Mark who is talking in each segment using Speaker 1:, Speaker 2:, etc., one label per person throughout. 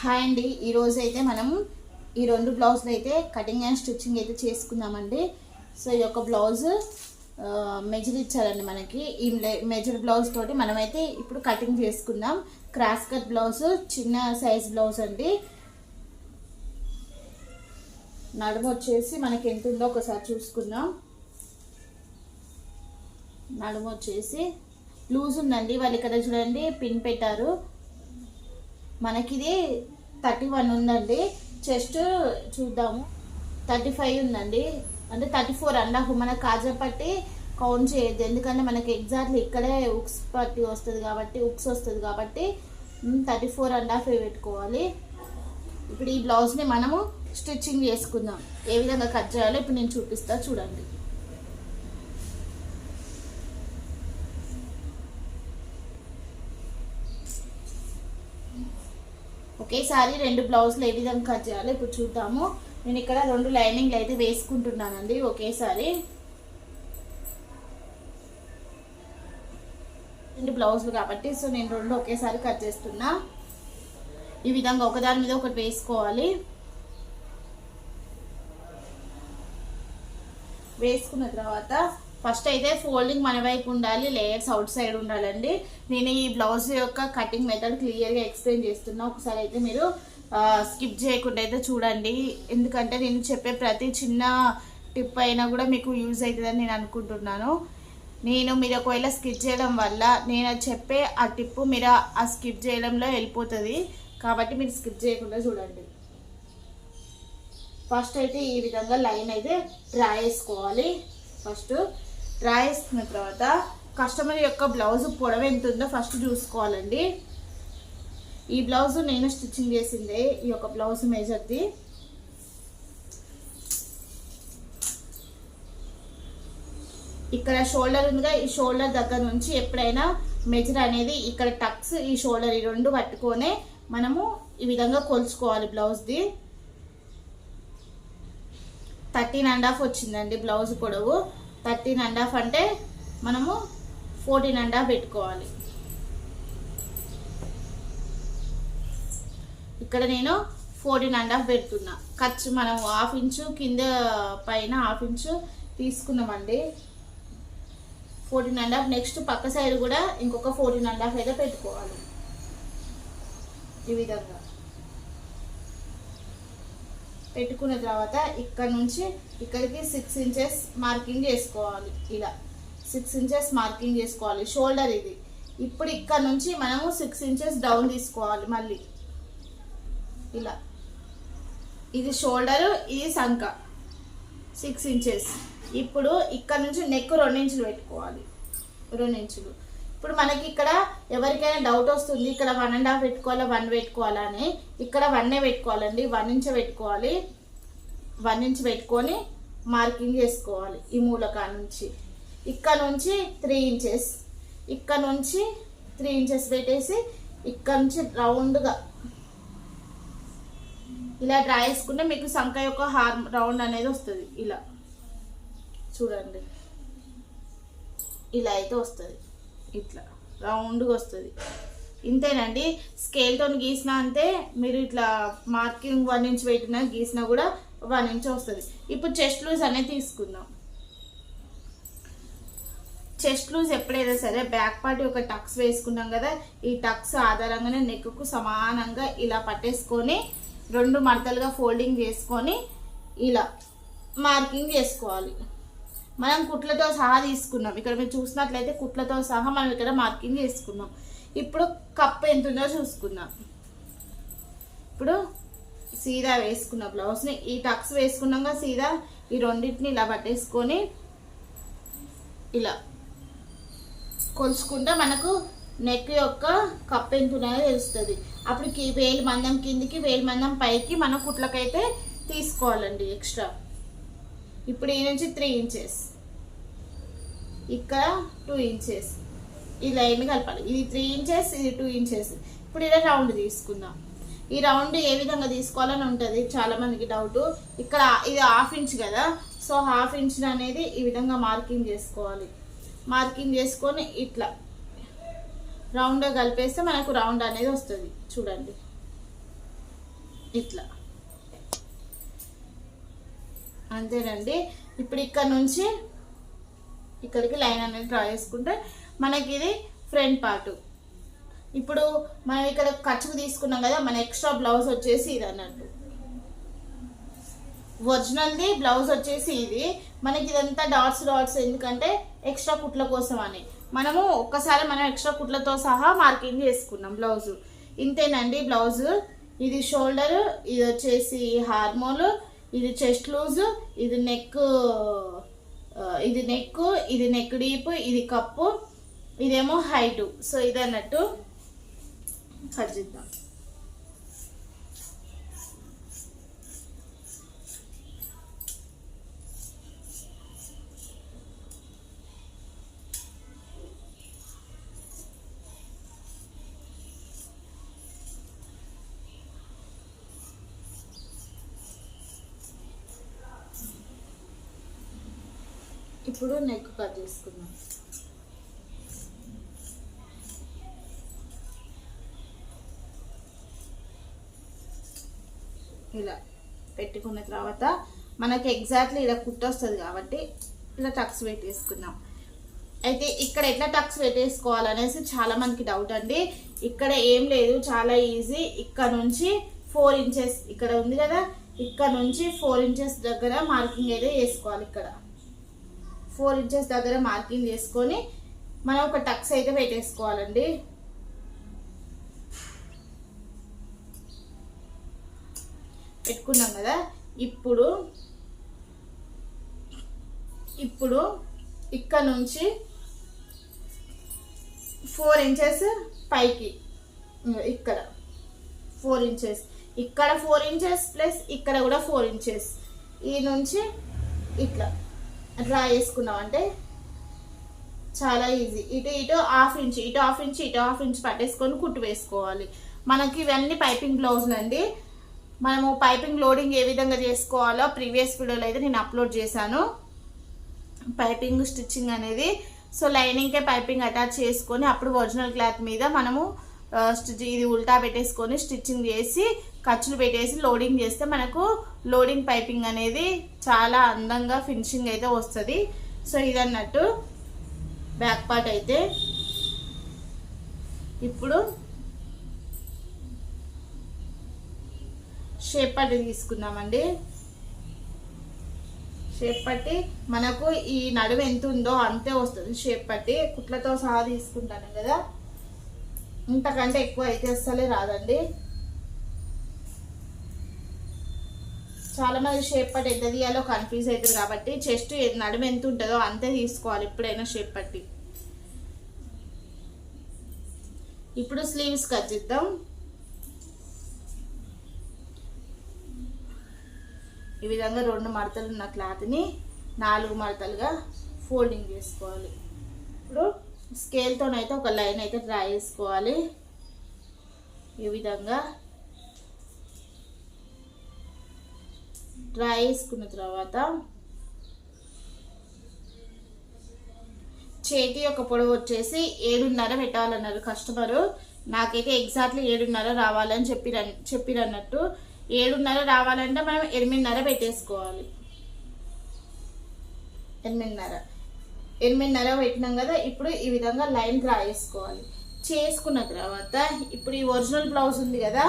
Speaker 1: Hi అండి. ఈరోజు అయితే మనం ఈ రెండు బ్లౌజులు అయితే కటింగ్ అండ్ స్టిచ్చింగ్ అయితే చేసుకుందామండి. సో ఈ యొక్క బ్లౌజ్ మెజర్ ఇచ్చారండి మనకి. ఈ మెజర్ బ్లౌజ్ తోటి మనమైతే ఇప్పుడు కటింగ్ చేసుకుందాం. క్రాస్ కట్ బ్లౌజ్ చిన్న సైజ్ బ్లౌజ్ అండి. నడుము వచ్చేసి మనకి ఎంత ఉందో ఒకసారి చూసుకుందాం. నడుము వచ్చేసి లూజ్ ఉందండి. వాళ్ళు ఇక్కడ చూడండి పిన్ పెట్టారు. మనకిది థర్టీ వన్ ఉందండి. చెస్ట్ చూద్దాము. థర్టీ ఫైవ్ ఉందండి. అంటే థర్టీ ఫోర్ అండ్. హాఫ్ మన కాజా పట్టి కౌంట్ చేయొద్దు. ఎందుకంటే మనకి ఎగ్జాక్ట్లీ ఇక్కడే ఉక్స్ పట్టి వస్తుంది కాబట్టి ఉక్స్ వస్తుంది కాబట్టి థర్టీ ఫోర్ అండ్ హాఫ్ పెట్టుకోవాలి. ఇప్పుడు ఈ బ్లౌజ్ని మనము స్టిచ్చింగ్ చేసుకుందాం. ఏ విధంగా కట్ చేయాలో ఇప్పుడు నేను చూపిస్తా చూడండి. ఒకేసారి రెండు బ్లౌజ్లు ఏ విధంగా కట్ చేయాలో ఇప్పుడు చూద్దాము. నేను ఇక్కడ రెండు లైనింగ్లు అయితే వేసుకుంటున్నానండి ఒకేసారి. రెండు బ్లౌజులు కాబట్టి సో నేను రెండు ఒకేసారి కట్ చేస్తున్నా. ఈ విధంగా ఒకదాని మీద ఒకటి వేసుకోవాలి. వేసుకున్న తర్వాత ఫస్ట్ అయితే ఫోల్డింగ్ మన వైపు ఉండాలి లేయర్స్ అవుట్ సైడ్ ఉండాలండి. నేను ఈ బ్లౌజ్ యొక్క కటింగ్ మెథడ్ క్లియర్గా ఎక్స్ప్లెయిన్ చేస్తున్నా. ఒకసారి అయితే మీరు స్కిప్ చేయకుండా అయితే చూడండి. ఎందుకంటే నేను చెప్పే ప్రతి చిన్న టిప్ అయినా కూడా మీకు యూజ్ అవుతుందని నేను అనుకుంటున్నాను. నేను మీరు ఒకవేళ స్కిప్ చేయడం వల్ల నేను చెప్పే ఆ టిప్ మీరు ఆ స్కిప్ చేయడంలో వెళ్ళిపోతుంది. కాబట్టి మీరు స్కిప్ చేయకుండా చూడండి. ఫస్ట్ అయితే ఈ విధంగా లైన్ అయితే డ్రా చేసుకోవాలి. ఫస్ట్ రాయేసుకున్న తర్వాత కస్టమర్ యొక్క బ్లౌజ్ పొడవు ఎంత ఉందో ఫస్ట్ చూసుకోవాలండి. ఈ బ్లౌజ్ నేను స్టిచ్చింగ్ చేసిందే ఈ యొక్క బ్లౌజ్ మెజర్ది. ఇక్కడ షోల్డర్ ఉందిగా ఈ షోల్డర్ దగ్గర నుంచి ఎప్పుడైనా మెజర్ అనేది ఇక్కడ టక్స్ ఈ షోల్డర్ ఈ రెండు పట్టుకొనే మనము ఈ విధంగా కొలుచుకోవాలి బ్లౌజ్ది. థర్టీన్ అండ్ హాఫ్ వచ్చిందండి బ్లౌజ్ పొడవు. థర్టీన్ అండ్ హాఫ్ అంటే మనము ఫోర్టీన్ అండ్ హాఫ్ పెట్టుకోవాలి. ఇక్కడ నేను ఫోర్టీన్ అండ్ హాఫ్ పెడుతున్నా. ఖర్చు మనం హాఫ్ ఇంచు కింద పైన హాఫ్ ఇంచు తీసుకున్నామండి. ఫోర్టీన్ అండ్ హాఫ్ నెక్స్ట్ పక్క సైడ్ కూడా ఇంకొక ఫోర్టీన్ అండ్ హాఫ్ అయితే పెట్టుకోవాలి. ఈ విధంగా. పెట్టుకున్న తర్వాత ఇక్కడ నుంచి ఇక్కడికి సిక్స్ ఇంచెస్ మార్కింగ్ చేసుకోవాలి. ఇలా సిక్స్ ఇంచెస్ మార్కింగ్ చేసుకోవాలి. షోల్డర్ ఇది. ఇప్పుడు ఇక్కడ నుంచి మనము సిక్స్ ఇంచెస్ డౌన్ తీసుకోవాలి మళ్ళీ. ఇలా. ఇది షోల్డర్ ఇది సంఖ. సిక్స్ ఇంచెస్ ఇప్పుడు ఇక్కడ నుంచి నెక్ రెండు ఇంచులు పెట్టుకోవాలి. రెండు ఇంచులు ఇప్పుడు మనకి ఇక్కడ ఎవరికైనా డౌట్ వస్తుంది ఇక్కడ వన్ అండ్ హాఫ్ పెట్టుకోవాలా వన్ పెట్టుకోవాలా అని ఇక్కడ వన్నే పెట్టుకోవాలండి వన్ ఇంచ్ పెట్టుకోవాలి వన్ ఇంచ్ పెట్టుకొని మార్కింగ్ చేసుకోవాలి ఈ మూలకా నుంచి. ఇక్కడ నుంచి త్రీ ఇంచెస్ ఇక్కడ నుంచి త్రీ ఇంచెస్ పెట్టేసి ఇక్కడ నుంచి రౌండ్గా ఇలా డ్రా చేసుకుంటే మీకు సంఖ యొక్క హార్ రౌండ్ అనేది వస్తుంది ఇలా. చూడండి. ఇలా అయితే వస్తుంది. ఇట్లా రౌండ్గా వస్తుంది. ఇంతేనండి? స్కేల్తో గీసిన అంతే మీరు ఇట్లా మార్కింగ్ వన్ ఇంచ్ పెట్టినా గీసినా కూడా వన్ ఇంచ్ వస్తుంది. ఇప్పుడు చెస్ట్ లూజ్ అనేది తీసుకుందాం. చెస్ట్ లూజ్ ఎప్పుడైనా సరే బ్యాక్ పార్ట్ ఒక టక్స్ వేసుకున్నాం కదా ఈ టక్స్ ఆధారంగానే నెక్కు సమానంగా ఇలా పట్టేసుకొని రెండు మడతలుగా ఫోల్డింగ్ చేసుకొని ఇలా మార్కింగ్ చేసుకోవాలి. మనం కుట్లతో సహా తీసుకున్నాం. ఇక్కడ మీరు చూసినట్లయితే కుట్లతో సహా మనం ఇక్కడ మార్కింగ్ చేసుకున్నాం. ఇప్పుడు కప్ ఎంత ఉందో చూసుకుందాం. ఇప్పుడు సీదా వేసుకున్న బ్లౌజ్ని ఈ టక్స్ వేసుకున్నాక సీదా ఈ రెండింటిని ఇలా పట్టేసుకొని ఇలా కొలుచుకుంటే మనకు నెక్ యొక్క కప్ ఎంత ఉన్నాయో తెలుస్తుంది. అప్పుడు వేలు మందం కిందికి వేలు మందం పైకి మనం కుట్లకైతే తీసుకోవాలండి ఎక్స్ట్రా ఇప్పుడు ఈ నుంచి త్రీ ఇంచెస్ ఇక్కడ టూ ఇంచెస్ ఈ లైన్ కలపాలి. ఇది త్రీ ఇంచెస్ ఇది టూ ఇంచెస్ ఇప్పుడు ఇలా రౌండ్ తీసుకుందాం. ఈ రౌండ్ ఏ విధంగా తీసుకోవాలని ఉంటుంది? చాలా మందికి డౌట్ ఇక్కడ ఇది హాఫ్ ఇంచ్ కదా. సో హాఫ్ ఇంచ్ అనేది ఈ విధంగా మార్కింగ్ చేసుకోవాలి. మార్కింగ్ చేసుకొని ఇట్లా రౌండ్గా కలిపేస్తే మనకు రౌండ్ అనేది వస్తుంది. చూడండి. ఇట్లా. అంతేనండి. ఇప్పుడు ఇక్కడ నుంచి ఇక్కడికి లైన్ అనేది డ్రా చేసుకుంటే మనకి ఇది ఫ్రంట్ పార్ట్ ఇప్పుడు మనం ఇక్కడ ఖర్చుకు తీసుకున్నాం కదా మన ఎక్స్ట్రా బ్లౌజ్ వచ్చేసి ఇది అన్నట్టు. ఒరిజినల్ది బ్లౌజ్ వచ్చేసి ఇది. మనకి ఇదంతా డాట్స్ డాట్స్ ఎందుకంటే ఎక్స్ట్రా కుట్ల కోసం అని. మనము ఒక్కసారి మనం ఎక్స్ట్రా కుట్లతో సహా మార్కింగ్ చేసుకున్నాం బ్లౌజ్ ఇంతేనండి బ్లౌజ్ ఇది షోల్డర్ ఇది వచ్చేసి హార్మోన్ ఇది చెస్ట్ లూజ్ ఇది నెక్ ఇది నెక్ ఇది నెక్ డీప్ ఇది కప్పు ఇదేమో హైటు. సో ఇది అన్నట్టు కట్ చేద్దాం. ఇప్పుడు నెక్ కట్ చేసుకుందాం. ఇలా పెట్టుకున్న తర్వాత మనకి ఎగ్జాక్ట్లీ ఇలా కుట్టొస్తుంది కాబట్టి ఇలా టక్స్ పెట్టేసుకుందాం అయితే ఇక్కడ ఎట్లా టక్స్ పెట్టేసుకోవాలనేసి చాలా మనకి డౌట్ అండి. ఇక్కడ ఏం లేదు చాలా ఈజీ ఇక్కడ నుంచి ఫోర్ ఇంచెస్ ఇక్కడ ఉంది కదా? ఇక్కడ నుంచి ఫోర్ ఇంచెస్ దగ్గర మార్కింగ్ అయితే వేసుకోవాలి ఇక్కడ. ఫోర్ ఇంచెస్ దగ్గర మార్కింగ్ చేసుకొని మనం ఒక టక్స్ అయితే పెట్టేసుకోవాలండి. పెట్టుకున్నాం కదా ఇప్పుడు ఇప్పుడు ఇక్కడ నుంచి ఫోర్ ఇంచెస్ పైకి ఇక్కడ ఫోర్ ఇంచెస్ ఇక్కడ ఫోర్ ఇంచెస్ ప్లస్ ఇక్కడ కూడా ఫోర్ ఇంచెస్ ఈ నుంచి ఇట్లా. డ్రా చేసుకున్నాం అంటే చాలా ఈజీ ఇటు ఇటు హాఫ్ ఇంచ్ ఇటు హాఫ్ ఇంచ్ ఇటు హాఫ్ ఇంచ్ పట్టేసుకొని కుట్టు వేసుకోవాలి. మనకి ఇవన్నీ పైపింగ్ బ్లౌజులు అండి మనము పైపింగ్ లోడింగ్ ఏ విధంగా చేసుకోవాలో ప్రీవియస్ వీడియోలో అయితే నేను అప్లోడ్ చేశాను. పైపింగ్ స్టిచ్చింగ్ అనేది. సో లైనింగ్కే పైపింగ్ అటాచ్ చేసుకొని అప్పుడు ఒరిజినల్ క్లాత్ మీద మనము స్టిచ్ ఇది ఉల్టా పెట్టేసుకొని స్టిచ్చింగ్ చేసి ఖర్చులు పెట్టేసి లోడింగ్ చేస్తే మనకు లోడింగ్ పైపింగ్ అనేది చాలా అందంగా ఫినిషింగ్ అయితే వస్తుంది. సో ఇదన్నట్టు బ్యాక్ పార్ట్ అయితే. ఇప్పుడు షేప్ పట్టి తీసుకుందామండి. షేప్ పట్టి మనకు ఈ నడుము ఎంత ఉందో అంతే వస్తుంది షేప్ పట్టి. కుట్లతో సహా తీసుకుంటాను కదా. ఇంతకంటే ఎక్కువ అయితే అస్సలే రాదండి. చాలా మంది షేప్ పట్టి ఎంత తీయాలో కన్ఫ్యూజ్ అవుతుంది కాబట్టి చెస్ట్ నడుము ఎంత ఉంటుందో అంతే తీసుకోవాలి ఎప్పుడైనా షేప్ పట్టి. ఇప్పుడు స్లీవ్స్ కట్ చేద్దాం. ఈ విధంగా రెండు మడతలు ఉన్న క్లాత్ని నాలుగు మడతలుగా ఫోల్డింగ్ చేసుకోవాలి. ఇప్పుడు స్కేల్తోనైతే ఒక లైన్ అయితే డ్రా చేసుకోవాలి. ఈ విధంగా డ్రా వేసుకున్న తర్వాత చేతి యొక్క పొడవు వచ్చేసి ఏడున్నర పెట్టాలన్నారు కస్టమరు నాకైతే ఎగ్జాక్ట్లీ ఏడున్నర రావాలని చెప్పిర చెప్పిరన్నట్టు. ఏడున్నర రావాలంటే మనం ఎనిమిదిన్నర పెట్టేసుకోవాలి. ఎనిమిదిన్నర. ఎనిమిదిన్నర పెట్టినాం కదా ఇప్పుడు ఈ విధంగా లైన్ డ్రా చేసుకోవాలి. చేసుకున్న తర్వాత ఇప్పుడు ఈ ఒరిజినల్ బ్లౌజ్ ఉంది కదా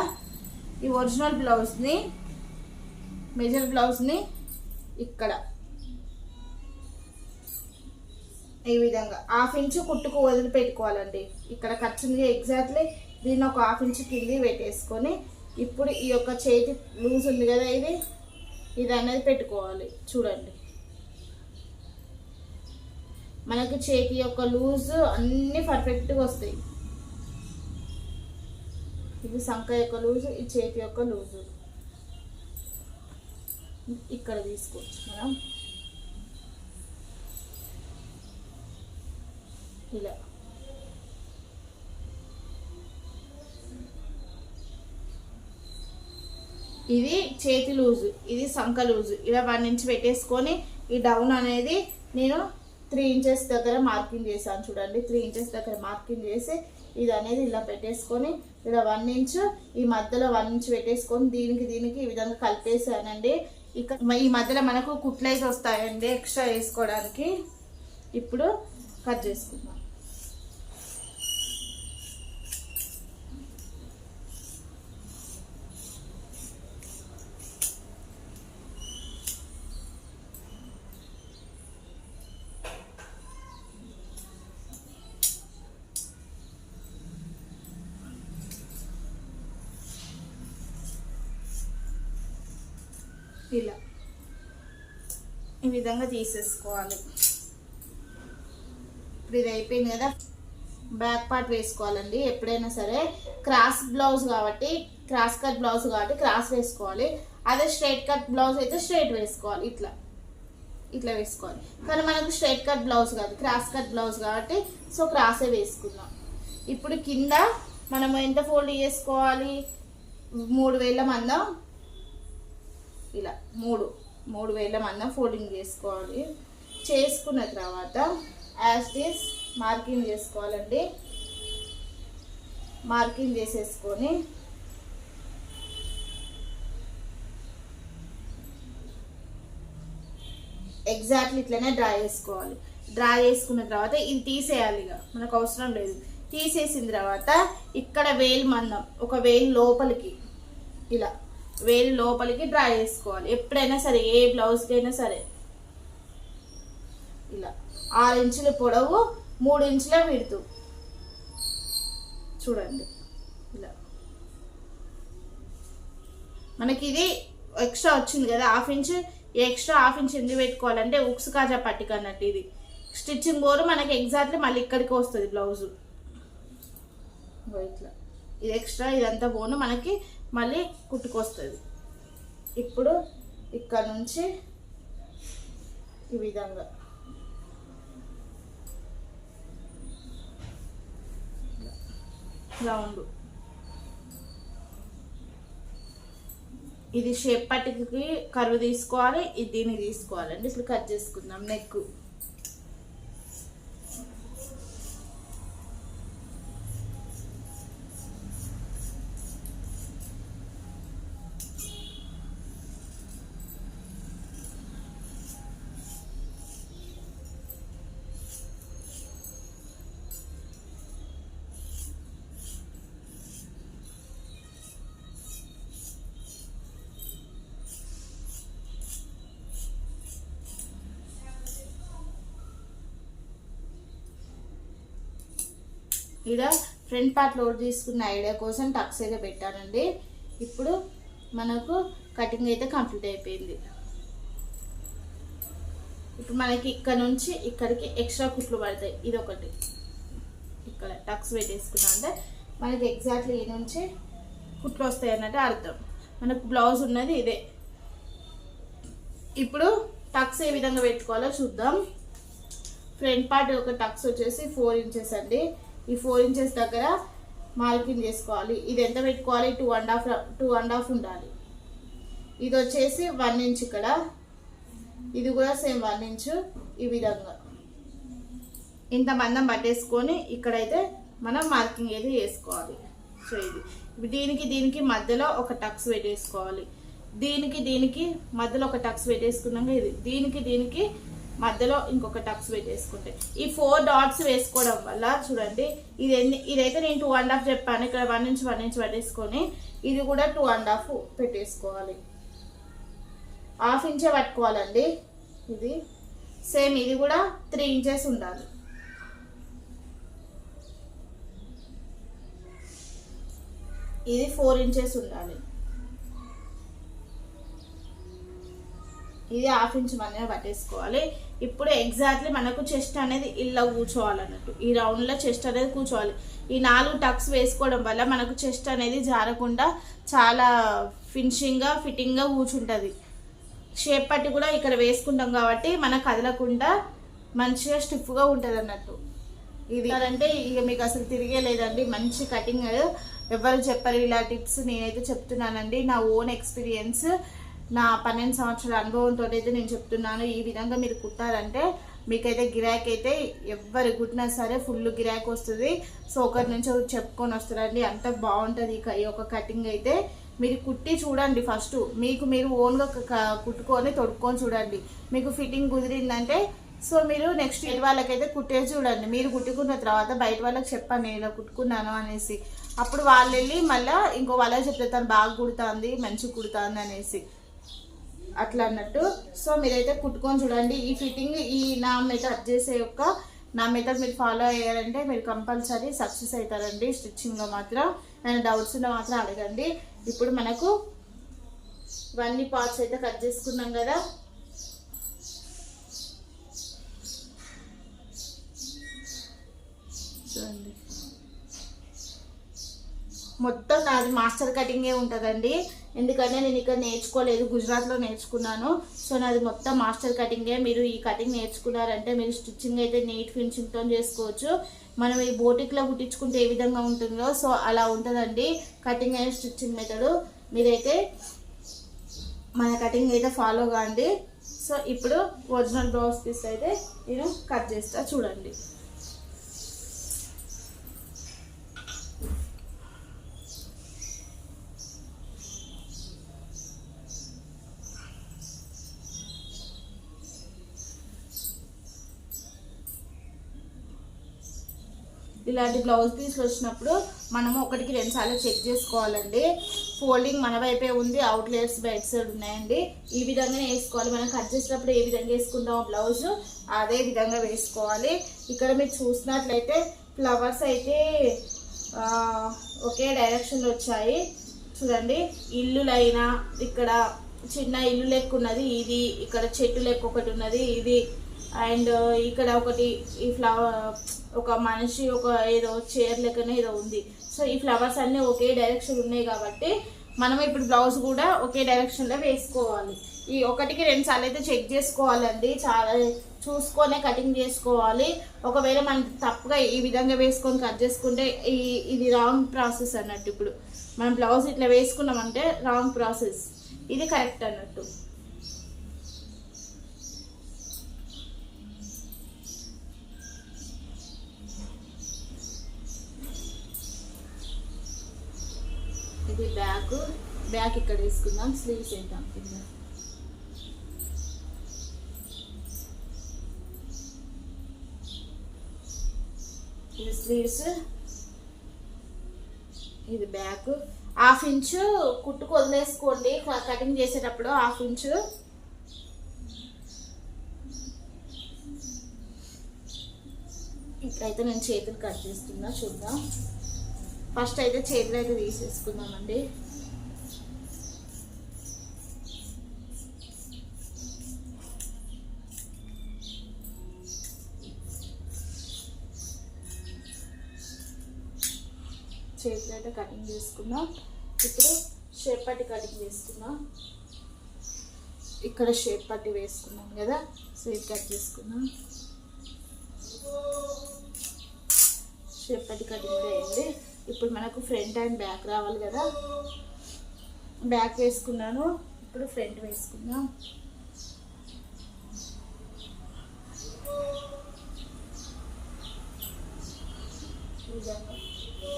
Speaker 1: ఈ ఒరిజినల్ బ్లౌజ్ని మెజర్ బ్లౌజ్ని ఇక్కడ. ఈ విధంగా హాఫ్ ఇంచు కుట్టుకు వదిలి పెట్టుకోవాలండి ఇక్కడ ఖర్చుంది ఎగ్జాక్ట్లీ. దీన్ని ఒక హాఫ్ ఇంచు కింది పెట్టేసుకొని ఇప్పుడు ఈ యొక్క చేతి లూజ్ ఉంది కదా ఇది? ఇది అనేది పెట్టుకోవాలి. చూడండి. మనకి చేతి యొక్క లూజ్ అన్నీ పర్ఫెక్ట్గా వస్తాయి. ఇది సంఖ యొక్క లూజు ఈ చేతి యొక్క లూజు. ఇక్కడ తీసుకోవచ్చు మనం. ఇలా. ఇది చేతి లూజు ఇది సంఖ లూజు. ఇలా వన్ ఇంచ్ పెట్టేసుకొని ఈ డౌన్ అనేది నేను త్రీ ఇంచెస్ దగ్గర మార్కింగ్ చేశాను చూడండి. త్రీ ఇంచెస్ దగ్గర మార్కింగ్ చేసి ఇది అనేది ఇలా పెట్టేసుకొని ఇలా వన్ ఇంచ్ ఈ మధ్యలో వన్ ఇంచ్ పెట్టేసుకొని దీనికి దీనికి ఈ విధంగా కలిపేసానండి ఇక ఈ మధ్యలో మనకు కుట్లైజ్ వస్తాయండి ఎక్స్ట్రా వేసుకోవడానికి. ఇప్పుడు కట్ చేసుకుందాం. ఇలా. ఈ విధంగా తీసేసుకోవాలి. ఇప్పుడు ఇది అయిపోయింది కదా. బ్యాక్ పార్ట్ వేసుకోవాలండి. ఎప్పుడైనా సరే క్రాస్ బ్లౌజ్ కాబట్టి క్రాస్ కట్ బ్లౌజ్ కాబట్టి క్రాస్ వేసుకోవాలి. అదే స్ట్రైట్ కట్ బ్లౌజ్ అయితే స్ట్రైట్ వేసుకోవాలి. ఇట్లా. ఇట్లా వేసుకోవాలి. కానీ మనకు స్ట్రైట్ కట్ బ్లౌజ్ కాదు క్రాస్ కట్ బ్లౌజ్ కాబట్టి సో క్రాసే వేసుకుందాం. ఇప్పుడు కింద మనం ఎంత ఫోల్డ్ చేసుకోవాలి? మూడు వేల మందం. ఇలా మూడు మూడు వేల మందం ఫోల్డింగ్ చేసుకోవాలి. చేసుకున్న తర్వాత యాజ్ ఇస్ మార్కింగ్ చేసుకోవాలండి. మార్కింగ్ చేసేసుకొని ఎగ్జాక్ట్లీ ఇట్లనే డ్రా చేసుకోవాలి. డ్రా చేసుకున్న తర్వాత ఇది తీసేయాలి ఇక మనకు అవసరం లేదు. తీసేసిన తర్వాత ఇక్కడ వేలు మందం ఒక వేలు లోపలికి ఇలా వేలు లోపలికి డ్రా చేసుకోవాలి. ఎప్పుడైనా సరే ఏ బ్లౌజ్కి అయినా సరే. ఇలా. ఆరు ఇంచుల పొడవు మూడు ఇంచుల విడుతు. చూడండి. ఇలా. మనకి ఇది ఎక్స్ట్రా వచ్చింది కదా half inch extra half inch ఎందుకు పెట్టుకోవాలంటే ఉక్స్ కాజా పట్టిక అన్నట్టు ఇది. స్టిచ్చింగ్ బోరు మనకి ఎగ్జాక్ట్లీ మళ్ళీ ఇక్కడికి వస్తుంది బ్లౌజు ఇట్లా. ఇది ఎక్స్ట్రా ఇదంతా బోను. మనకి మళ్ళీ కుట్టుకొస్తుంది. ఇప్పుడు ఇక్కడ నుంచి ఈ విధంగా. రౌండ్. ఇది షేప్ పట్టికి కరువు తీసుకోవాలి ఇది దీన్ని తీసుకోవాలండి. ఇట్లా కట్ చేసుకుందాం నెక్ ఇక్కడ ఫ్రంట్ పార్ట్ లోడ్ తీసుకున్న ఐడియా కోసం టక్స్ అయితే పెట్టానండి. ఇప్పుడు మనకు కటింగ్ అయితే కంప్లీట్ అయిపోయింది. ఇప్పుడు మనకి ఇక్కడ నుంచి ఇక్కడికి ఎక్స్ట్రా కుట్లు పడతాయి. ఇది ఒకటి ఇక్కడ టక్స్ పెట్టేసుకున్నా అంటే మనకి ఎగ్జాక్ట్లీ ఈ నుంచి కుట్లు వస్తాయి అన్నట్టు అర్థం. మనకు బ్లౌజ్ ఉన్నది ఇదే. ఇప్పుడు టక్స్ ఏ విధంగా పెట్టుకోవాలో చూద్దాం. ఫ్రంట్ పార్ట్ ఒక టక్స్ వచ్చేసి ఫోర్ ఇంచెస్ అండి. ఈ ఫోర్ ఇంచెస్ దగ్గర మార్కింగ్ చేసుకోవాలి. ఇది ఎంత పెట్టుకోవాలి? Two and half two and half ఉండాలి. ఇది వచ్చేసి వన్ ఇంచ్ ఇక్కడ. ఇది కూడా సేమ్ వన్ ఇంచ్ ఈ విధంగా. ఇంత మందం పట్టేసుకొని ఇక్కడైతే మనం మార్కింగ్ అయితే చేసుకోవాలి. సో ఇది. దీనికి దీనికి మధ్యలో ఒక టక్స్ పెట్టేసుకోవాలి. దీనికి దీనికి మధ్యలో ఒక టక్స్ పెట్టేసుకున్నాక ఇది. దీనికి దీనికి మధ్యలో ఇంకొక టక్స్ పెట్టేసుకుంటే. ఈ ఫోర్ డాట్స్ వేసుకోవడం వల్ల చూడండి ఇది ఎన్ని ఇదైతే నేను టూ అండ్ హాఫ్ చెప్పాను ఇక్కడ వన్ ఇంచ్ వన్ ఇంచ్ పట్టేసుకొని ఇది కూడా టూ అండ్ హాఫ్ పెట్టేసుకోవాలి. హాఫ్ ఇంచే పట్టుకోవాలండి. ఇది సేమ్ ఇది కూడా త్రీ ఇంచెస్ ఉండాలి. ఇది ఫోర్ ఇంచెస్ ఉండాలి. ఇది హాఫ్ ఇంచ్ మనమే పట్టేసుకోవాలి. ఇప్పుడు ఎగ్జాక్ట్లీ మనకు చెస్ట్ అనేది ఇలా కూర్చోవాలన్నట్టు. ఈ రౌండ్లో చెస్ట్ అనేది కూర్చోవాలి. ఈ నాలుగు టక్స్ వేసుకోవడం వల్ల మనకు చెస్ట్ అనేది జారకుండా చాలా ఫినిషింగ్గా ఫిట్టింగ్గా కూర్చుంటుంది. షేప్ పట్టి కూడా ఇక్కడ వేసుకుంటాం కాబట్టి మనకు కదలకుండా మంచిగా స్టిఫ్గా ఉంటుంది అన్నట్టు ఇది అంటే ఇక మీకు అసలు తిరిగే లేదండి. మంచి కటింగ్ ఎవరు చెప్పరు ఇలా టిప్స్ నేనైతే చెప్తున్నానండి. నా ఓన్ ఎక్స్పీరియన్స్ నా పన్నెండు సంవత్సరాల అనుభవంతో అయితే నేను చెప్తున్నాను ఈ విధంగా మీరు కుట్టారంటే మీకైతే గిరాకీ అయితే ఎవరు కుట్టినా సరే ఫుల్ గిరాకీ వస్తుంది. సో ఒకరి నుంచి ఒకరు చెప్పుకొని వస్తారండి అంత బాగుంటుంది ఈ క- ఒక కటింగ్ అయితే. మీరు కుట్టి చూడండి ఫస్ట్ మీకు మీరు ఓన్గా కుట్టుకొని తొడుక్కొని చూడండి. మీకు ఫిట్టింగ్ కుదిరిందంటే సో మీరు నెక్స్ట్ ఇయర్ వాళ్ళకైతే కుట్టేసి చూడండి. మీరు కుట్టుకున్న తర్వాత బయట వాళ్ళకి చెప్పాను నేను ఇలా కుట్టుకున్నాను అనేసి. అప్పుడు వాళ్ళు వెళ్ళి మళ్ళీ ఇంకో వాళ్ళకి చెప్తే తను బాగా కుడుతుంది మంచిగా కుడుతుంది అనేసి. అట్లా అన్నట్టు. సో మీరైతే కుట్టుకొని చూడండి. ఈ ఫిట్టింగ్ ఈ నా మెథడ్ చేసే యొక్క నా మెథడ్ మీరు ఫాలో అయ్యారంటే మీరు కంపల్సరీ సక్సెస్ అవుతారండి స్టిచ్చింగ్లో మాత్రం. నేను డౌట్స్లో మాత్రం అడగండి. ఇప్పుడు మనకు ఇవన్నీ పార్ట్స్ అయితే కట్ చేసుకున్నాం కదా. చూడండి. మొత్తం నాది మాస్టర్ కటింగే ఉంటుందండి. ఎందుకంటే నేను ఇక్కడ నేర్చుకోలేదు గుజరాత్లో నేర్చుకున్నాను. సో నాది మొత్తం మాస్టర్ కటింగే. మీరు ఈ కటింగ్ నేర్చుకున్నారంటే మీరు స్టిచ్చింగ్ అయితే నీట్ ఫినిషింగ్తో చేసుకోవచ్చు. మనం ఈ బోటిక్లో కుట్టించుకుంటే ఏ విధంగా ఉంటుందో సో అలా ఉంటుందండి. కటింగ్ అండ్ స్టిచ్చింగ్ మెథడ్ మీరైతే మన కటింగ్ అయితే ఫాలో కాండి. సో ఇప్పుడు ఒరిజినల్ బ్లౌజ్ పీస్ అయితే నేను కట్ చేస్తా చూడండి. ఇలాంటి బ్లౌజ్ పీస్లు వచ్చినప్పుడు మనము ఒకటికి రెండుసార్లు చెక్ చేసుకోవాలండి. ఫోల్డింగ్ మన వైపే ఉంది అవుట్లెట్స్ బయట సైడ్ ఉన్నాయండి. ఈ విధంగానే వేసుకోవాలి. మనం కట్ చేసినప్పుడు ఏ విధంగా వేసుకుంటామో బ్లౌజ్ అదే విధంగా వేసుకోవాలి. ఇక్కడ మీరు చూసినట్లయితే ఫ్లవర్స్ అయితే ఒకే డైరెక్షన్లో వచ్చాయి. చూడండి ఇల్లులైనా ఇక్కడ చిన్న ఇల్లు లెక్క ఉన్నది ఇది ఇక్కడ చెట్టు లెక్క ఒకటి ఉన్నది ఇది అండ్ ఇక్కడ ఒకటి ఈ ఫ్లవర్ ఒక మనిషి ఒక ఏదో చైర్ లెక్కనే ఏదో ఉంది. సో ఈ ఫ్లవర్స్ అన్నీ ఒకే డైరెక్షన్ ఉన్నాయి కాబట్టి మనం ఇప్పుడు బ్లౌజ్ కూడా ఒకే డైరెక్షన్లో వేసుకోవాలి. ఈ ఒకటికి రెండు సార్లు అయితే చెక్ చేసుకోవాలండి. చాలా చూసుకొనే కటింగ్ చేసుకోవాలి. ఒకవేళ మనం తప్పుగా ఈ విధంగా వేసుకొని కట్ చేసుకుంటే ఈ ఇది రాంగ్ ప్రాసెస్ అన్నట్టు ఇప్పుడు. మనం బ్లౌజ్ ఇట్లా వేసుకున్నామంటే రాంగ్ ప్రాసెస్ ఇది కరెక్ట్ అన్నట్టు. ఇది బ్యాక్ బ్యాక్ ఇక్కడ తీసుకుందాం. స్లీవ్స్ వేద్దాం కింద. ఇది స్లీవ్స్. ఇది బ్యాక్ హాఫ్ ఇంచు కుట్టుకు వదిలేసుకోండి. కటింగ్ చేసేటప్పుడు హాఫ్ ఇంచు. ఇక్కడైతే నేను చేతులు కట్ చేస్తున్నా. చూద్దాం. ఫస్ట్ అయితే చేతులు అయితే తీసేసుకుందామండి. చేతులు అయితే కటింగ్ చేసుకున్నాం ఇప్పుడు షేప్ పట్టి కటింగ్ చేసుకున్నాం ఇక్కడ షేప్ పట్టి వేసుకున్నాం కదా సో కట్ చేసుకున్నాం షేప్ పట్టి కటింగ్ కూడా అయింది ఇప్పుడు మనకు ఫ్రంట్ అండ్ బ్యాక్ రావాలి కదా. బ్యాక్ వేసుకున్నాను. ఇప్పుడు ఫ్రంట్ వేసుకుందాం.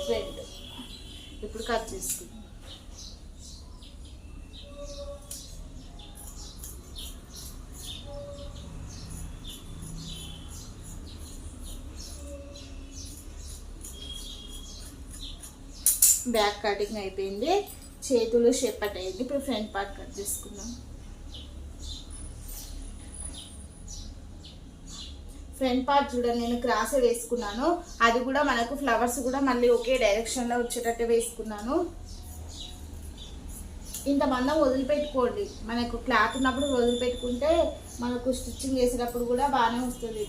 Speaker 1: ఫ్రంట్. ఇప్పుడు కట్ చేసుకుందాం. బ్యాక్ కటింగ్ అయిపోయింది. చేతులు షేపట్ అయింది. ఇప్పుడు ఫ్రంట్ పార్ట్ కట్ చేసుకుందాం. ఫ్రంట్ పార్ట్ చూడండి నేను క్రాస్ వేసుకున్నాను. అది కూడా మనకు ఫ్లవర్స్ కూడా మళ్ళీ ఒకే డైరెక్షన్లో వచ్చేటట్టు వేసుకున్నాను. ఇంత మందం వదిలిపెట్టుకోండి. మనకు క్లాత్ ఉన్నప్పుడు వదిలిపెట్టుకుంటే మనకు స్టిచ్చింగ్ చేసేటప్పుడు కూడా బాగానే వస్తుంది.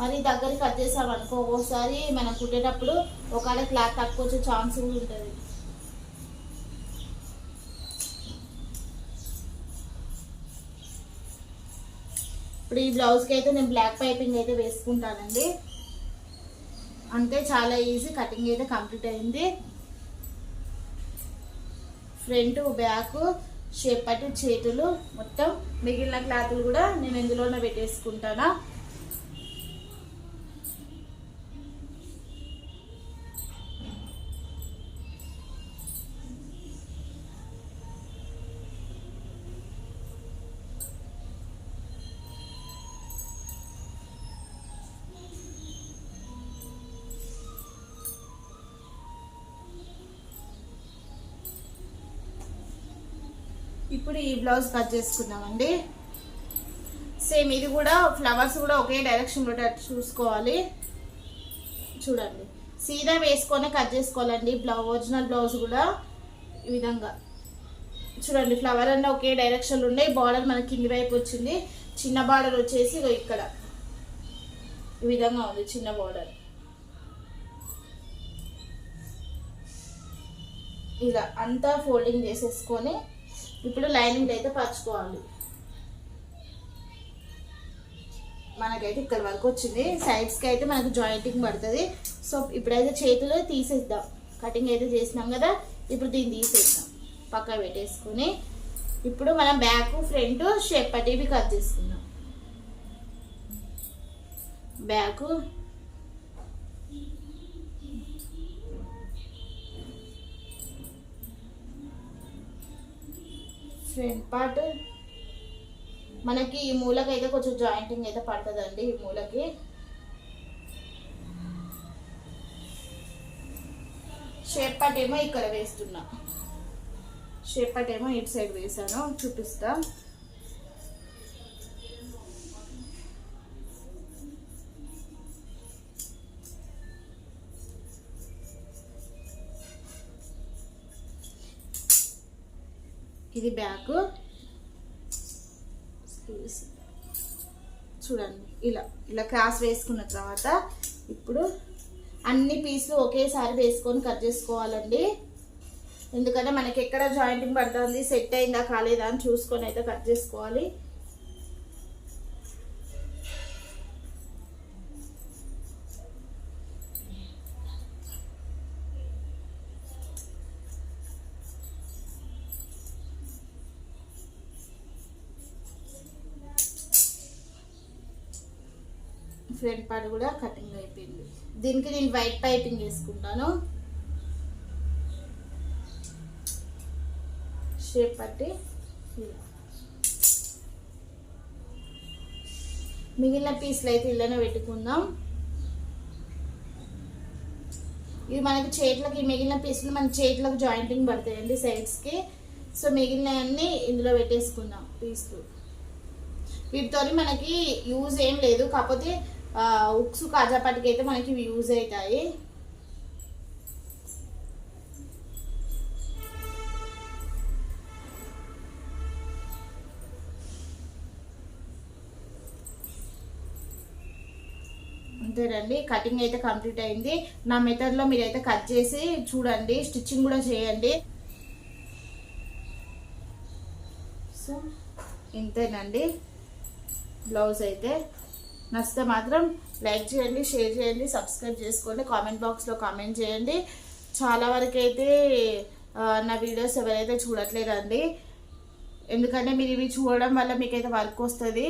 Speaker 1: మరి దగ్గర కట్ చేసామనుకో ఒక్కోసారి మనం కుట్టేటప్పుడు ఒకవేళ క్లాత్ తక్కువ వచ్చే ఛాన్స్ కూడా ఉంటుంది. ఇప్పుడు ఈ బ్లౌజ్కి అయితే నేను బ్లాక్ పైపింగ్ అయితే వేసుకుంటానండి. అంతే చాలా ఈజీ కటింగ్ అయితే కంప్లీట్ అయింది. ఫ్రంట్ బ్యాక్ షేప్ పట్టి చేతులు మొత్తం మిగిలిన క్లాతులు కూడా నేను ఇందులోనే పెట్టేసుకుంటాను. ఇప్పుడు ఈ బ్లౌజ్ కట్ చేసుకున్నామండి సేమ్ ఇది కూడా ఫ్లవర్స్ కూడా ఒకే డైరెక్షన్ చూసుకోవాలి. చూడండి. సీదా వేసుకొని కట్ చేసుకోవాలండి. బ్లౌ ఒరిజినల్ బ్లౌజ్ కూడా ఈ విధంగా. చూడండి ఫ్లవర్ అన్న ఒకే డైరెక్షన్లు ఉన్నాయి. బార్డర్ మనకి కింది వైపు వచ్చింది. చిన్న బార్డర్ వచ్చేసి ఇక్కడ. ఈ విధంగా ఉంది చిన్న బార్డర్ ఇలా అంతా ఫోల్డింగ్ చేసేసుకొని ఇప్పుడు లైనింగ్ అయితే పరచుకోవాలి. మనకైతే ఇక్కడ వరకు వచ్చింది. సైడ్స్కి అయితే మనకు జాయింటింగ్ పడుతుంది. సో ఇప్పుడైతే చేతులు తీసేద్దాం. కటింగ్ అయితే చేసినాం కదా ఇప్పుడు దీన్ని తీసేద్దాం. పక్క పెట్టేసుకుని ఇప్పుడు మనం బ్యాక్ ఫ్రంట్ షేప్ పట్టివి కట్ చేసుకుందాం. బ్యాక్ ఫ్రంట్ పార్ట్ మనకి ఈ మూలకి అయితే కొంచెం జాయింటింగ్ అయితే పడుతుందండి ఈ మూలకి. షేప్ పార్ట్ ఏమో ఇక్కడ వేస్తున్నా. షేప్ పార్ట్ ఏమో ఇటు సైడ్ వేసాను చూపిస్తా. ఇది బ్యాక్ చూడండి ఇలా ఇలా క్రాస్ వేసుకున్న తర్వాత ఇప్పుడు అన్ని పీసులు ఒకేసారి వేసుకొని కట్ చేసుకోవాలండి. ఎందుకంటే మనకి ఎక్కడ జాయింటింగ్ పడుతుంది సెట్ అయిందా కాలేదా అని చూసుకొని అయితే కట్ చేసుకోవాలి. ఫ్రంట్ పార్ట్ కూడా కటింగ్ అయిపోయింది. దీనికి నేను వైట్ పైపింగ్ వేసుకుంటాను. షేప్ పట్టి ఇలా. మిగిలిన పీసులు అయితే ఇలానే పెట్టుకుందాం. ఇవి మనకి చేతులకి మిగిలిన పీసులు మన చేతులకు జాయింటింగ్ పడతాయండి సైడ్స్కి. సో మిగిలినవన్నీ ఇందులో పెట్టేసుకుందాం పీసులు. వీటితో మనకి యూజ్ ఏం లేదు. కాకపోతే ఉక్స్ కాజాపాటికి అయితే మనకి యూజ్ అవుతాయి. అంతేనండి కటింగ్ అయితే కంప్లీట్ అయింది. నా మెథడ్లో మీరైతే కట్ చేసి చూడండి స్టిచ్చింగ్ కూడా చేయండి. సో ఇంతేనండి బ్లౌజ్ అయితే. నచ్చితే మాత్రం లైక్ చేయండి షేర్ చేయండి సబ్స్క్రైబ్ చేసుకోండి కామెంట్ బాక్స్లో కామెంట్ చేయండి. చాలా వరకు అయితే నా వీడియోస్ ఎవరైతే చూడట్లేదండి ఎందుకంటే మీరు ఇవి చూడడం వల్ల మీకైతే వర్క్ వస్తుంది.